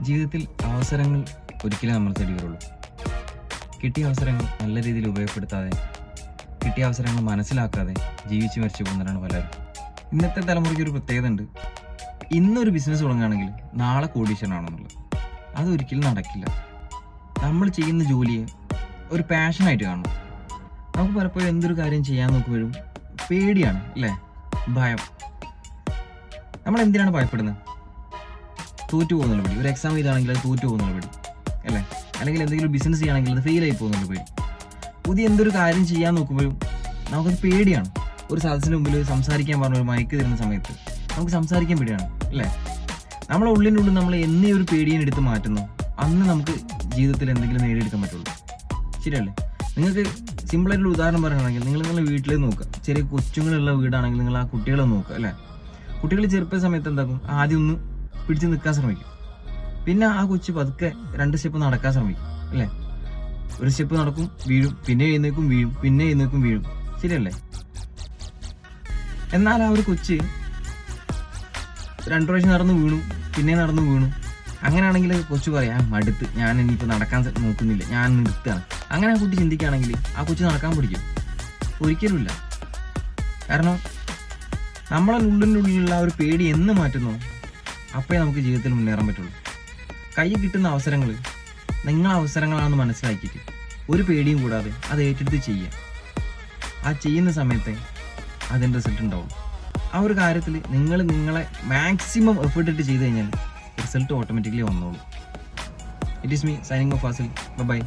ജീവിതത്തിൽ അവസരങ്ങൾ ഒരിക്കലും നമ്മൾ തേടി കിട്ടിയ അവസരങ്ങൾ നല്ല രീതിയിൽ ഉപയോഗപ്പെടുത്താതെ കിട്ടിയ അവസരങ്ങൾ മനസ്സിലാക്കാതെ ജീവിച്ചു മരിച്ചു പോകുന്നവരാണ് പലരും. ഇന്നത്തെ തലമുറയ്ക്ക് ഒരു പ്രത്യേകത ഉണ്ട്. ഇന്നൊരു ബിസിനസ് തുടങ്ങുകയാണെങ്കിൽ നാളെ കോടീശ്വരനാണെന്നുള്ളത്. അതൊരിക്കലും നടക്കില്ല. നമ്മൾ ചെയ്യുന്ന ജോലിയെ ഒരു പാഷനായിട്ട് കാണണം. നമുക്ക് പലപ്പോഴും എന്തൊരു കാര്യം ചെയ്യാൻ നോക്കുമ്പോഴും പേടിയാണ് അല്ലേ? ഭയം. നമ്മൾ എന്തിനാണ് ഭയപ്പെടുന്നത്? തോറ്റു പോകുന്നുള്ള പേടി. ഒരു എക്സാം ചെയ്താണെങ്കിൽ അത് തോറ്റു പോകുന്നുള്ള പേടി. അല്ലേ? അല്ലെങ്കിൽ എന്തെങ്കിലും ബിസിനസ് ചെയ്യുകയാണെങ്കിൽ അത് ഫെയിൽ ആയി പോകുന്നുള്ള പേടി. പുതിയ എന്തൊരു കാര്യം ചെയ്യാൻ നോക്കുമ്പോഴും നമുക്കത് പേടിയാണ്. ഒരു സദസ്സിന് മുമ്പിൽ സംസാരിക്കാൻ പറഞ്ഞ ഒരു മയക്ക് തരുന്ന സമയത്ത് നമുക്ക് സംസാരിക്കാൻ പേടിയാണ്. അല്ലേ? നമ്മളെ ഉള്ളിനുള്ളിൽ നമ്മൾ എന്നീ ഒരു പേടിയെ എടുത്ത് മാറ്റുന്നു അന്ന് നമുക്ക് ജീവിതത്തിൽ എന്തെങ്കിലും നേടിയെടുക്കാൻ പറ്റുള്ളൂ. ശരിയല്ലേ? നിങ്ങൾക്ക് സിമ്പിളായിട്ടുള്ള ഉദാഹരണം പറയുകയാണെങ്കിൽ നിങ്ങൾ നിങ്ങളുടെ വീട്ടിൽ നോക്കുക. ചെറിയ കൊച്ചുങ്ങളുള്ള വീടാണെങ്കിൽ നിങ്ങൾ ആ കുട്ടികളെ നോക്കുക അല്ലേ? കുട്ടികൾ ചെറുപ്പ സമയത്ത് എന്താക്കും? ആദ്യം ഒന്ന് പിടിച്ച് നിൽക്കാൻ ശ്രമിക്കും. പിന്നെ ആ കൊച്ചു പതുക്കെ രണ്ട് സ്റ്റെപ്പ് നടക്കാൻ ശ്രമിക്കും അല്ലേ? ഒരു സ്റ്റെപ്പ് നടക്കും വീഴും പിന്നെ എഴുന്നേക്കും വീഴും പിന്നെ എഴുന്നേക്കും വീഴും. ശരിയല്ലേ? എന്നാൽ ആ ഒരു കൊച്ച് രണ്ടു പ്രാവശ്യം നടന്നു വീണു പിന്നെ നടന്നു വീണു. അങ്ങനെയാണെങ്കിൽ കൊച്ചു പറയാം മടുത്ത്. ഞാൻ ഇനിയിപ്പോൾ നടക്കാൻ നോക്കുന്നില്ല. ഞാൻ നിർത്തുകയാണ് അങ്ങനെ ആ കുട്ടി ചിന്തിക്കുകയാണെങ്കിൽ ആ കൊച്ചു നടക്കാൻ പിടിക്കും ഒരിക്കലുമില്ല. കാരണം നമ്മളെ ഉള്ളിന്റെ ഉള്ളിലുള്ള ആ ഒരു പേടി എന്ന് മാറ്റുന്നു? അപ്പോഴേ നമുക്ക് ജീവിതത്തിൽ മുന്നേറാൻ പറ്റുള്ളൂ. കൈ കിട്ടുന്ന അവസരങ്ങൾ നിങ്ങൾ അവസരങ്ങളാണെന്ന് മനസ്സിലാക്കിയിട്ട് ഒരു പേടിയും കൂടാതെ അത് ഏറ്റെടുത്ത് ചെയ്യുക. ആ ചെയ്യുന്ന സമയത്തെ അതിന്റെ റിസൾട്ട് ഉണ്ടാവും. ആ ഒരു കാര്യത്തിൽ നിങ്ങൾ നിങ്ങളെ മാക്സിമം എഫേർട്ട് ഇട്ട് ചെയ്ത് കഴിഞ്ഞാൽ റിസൾട്ട് ഓട്ടോമാറ്റിക്കലി വന്നോളൂ. It is me signing off Fazil bye